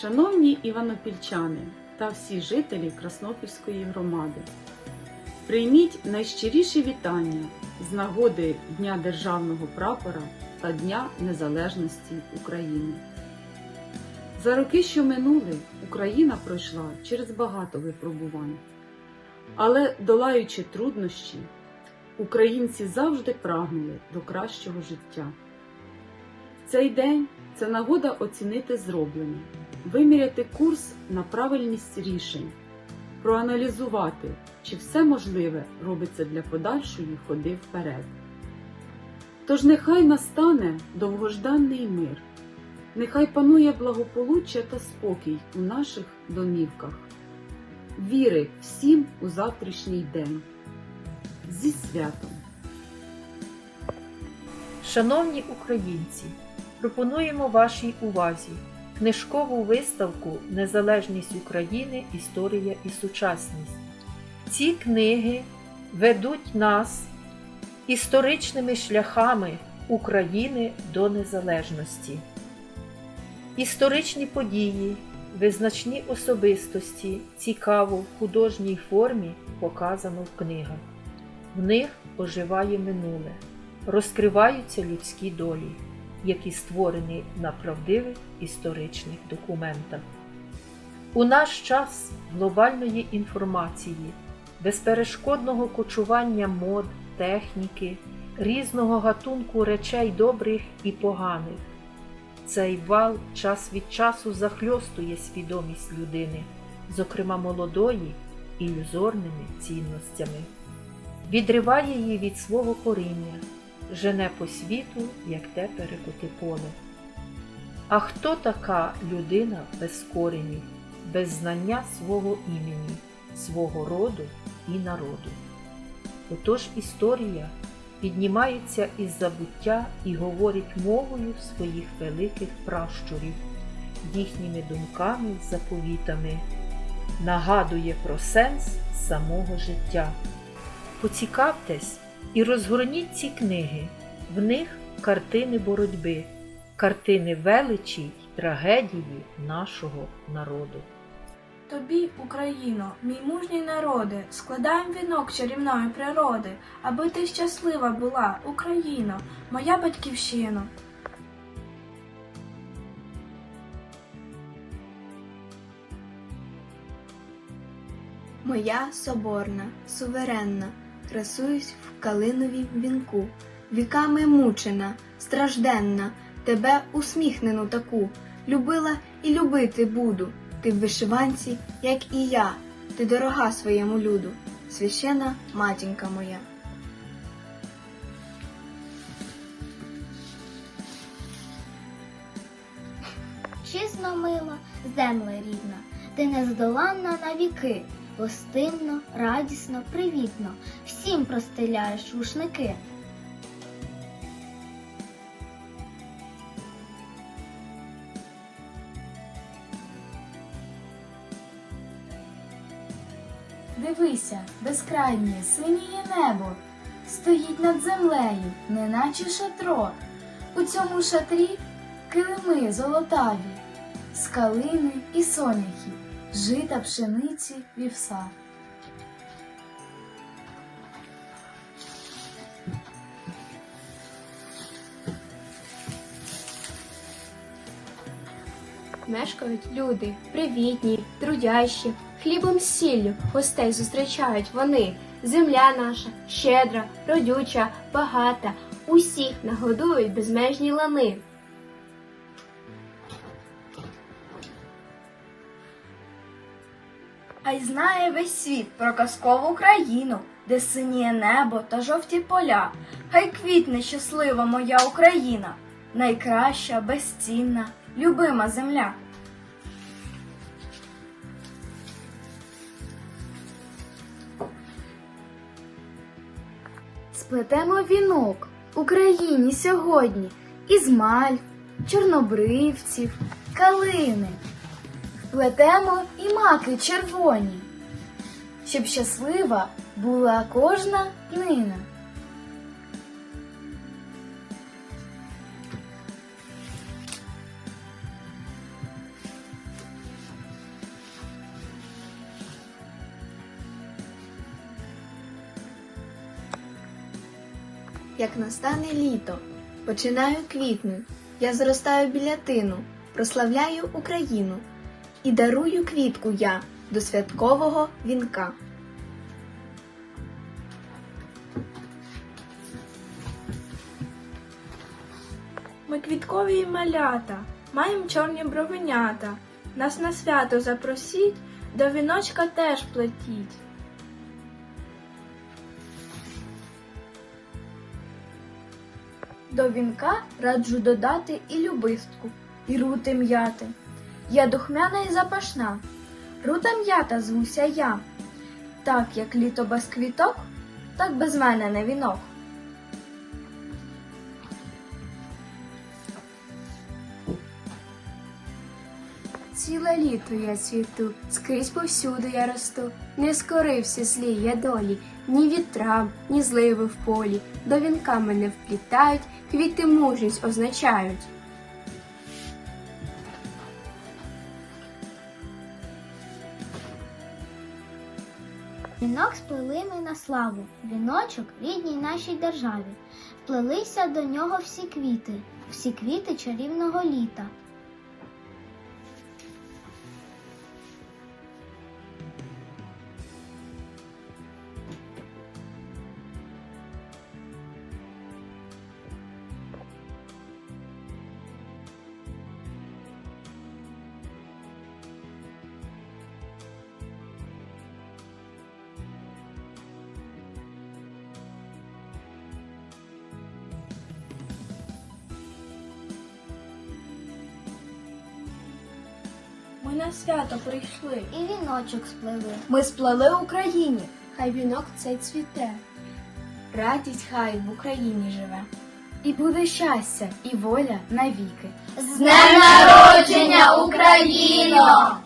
Шановні іванопільчани та всі жителі Краснопільської громади, прийміть найщиріші вітання з нагоди Дня Державного прапора та Дня Незалежності України. За роки, що минули, Україна пройшла через багато випробувань. Але, долаючи труднощі, українці завжди прагнули до кращого життя. Цей день це нагода оцінити зроблене, виміряти курс на правильність рішень, проаналізувати, чи все можливе робиться для подальшої ходи вперед. Тож нехай настане довгожданий мир, нехай панує благополуччя та спокій у наших домівках, віри всім у завтрашній день. Зі святом! Шановні українці, пропонуємо вашій увазі книжкову виставку Незалежність України. Історія і сучасність. Ці книги ведуть нас історичними шляхами України до незалежності. Історичні події, визначні особистості цікаво в художній формі показано в книгах. В них оживає минуле розкриваються людські долі, які створені на правдивих історичних документах. У наш час глобальної інформації, безперешкодного кочування мод, техніки, різного гатунку речей добрих і поганих. Цей вал час від часу захльостує свідомість людини, зокрема молодої, ілюзорними цінностями, відриває її від свого коріння жене по світу, як те перекоти поле. А хто така людина без коренів, без знання свого імені, свого роду і народу? Отож історія піднімається із забуття і говорить мовою своїх великих пращурів, їхніми думками, заповітами, нагадує про сенс самого життя. Поцікавтесь і розгорніть ці книги. В них картини боротьби, картини величі й трагедії нашого народу. Тобі, Україно, мій мужній народи, складаєм вінок чарівної природи, аби ти щаслива була, Україно, моя батьківщина. Моя соборна, суверенна, красуюсь в калиновім вінку, віками мучена, стражденна, тебе усміхнену таку, любила і любити буду. Ти в вишиванці, як і я, ти дорога своєму люду, священа матінка моя. Чесно мила, земле рідна, ти нездоланна на віки, гостинно, радісно, привітно, всім простеляєш рушники. Дивися, безкрайнє синіє небо, стоїть над землею, неначе шатро. У цьому шатрі килими золотаві, скалини і соняхи, жита пшениці вівса. Мешкають люди, привітні, трудящі, хлібом сіллю гостей зустрічають вони. Земля наша щедра, родюча, багата, усіх нагодують безмежні лани. А й знає весь світ про казкову країну, де синіє небо та жовті поля. Хай квітне щаслива моя Україна, найкраща, безцінна, любима земля. Сплетемо вінок Україні сьогодні із мальв, чорнобривців, калини плетемо і маки червоні, щоб щаслива була кожна днина. Як настане літо, починаю квітну, я зростаю біля тину, прославляю Україну і дарую квітку я до святкового вінка. Ми квіткові малята, маєм чорні бровенята. Нас на свято запросіть, до віночка теж плетіть. До вінка раджу додати і любистку, і рути м'яти. Я духмяна і запашна, рута м'ята звуся я. Так як літо без квіток, так без мене не вінок. Ціле літо я цвіту, скрізь повсюди я росту. Не скорився злій я долі, ні вітрам, ні зливи в полі. До вінка мене вплітають, квіти мужність означають. Вінок сплели ми на славу, віночок рідній нашій державі. Вплелися до нього всі квіти, всі квіти чарівного літа. На свято прийшли. І віночок сплели. Ми сплели Україні, Хай вінок цей цвіте. радість хай в Україні живе. І буде щастя, і воля навіки. З днем народження, Україно!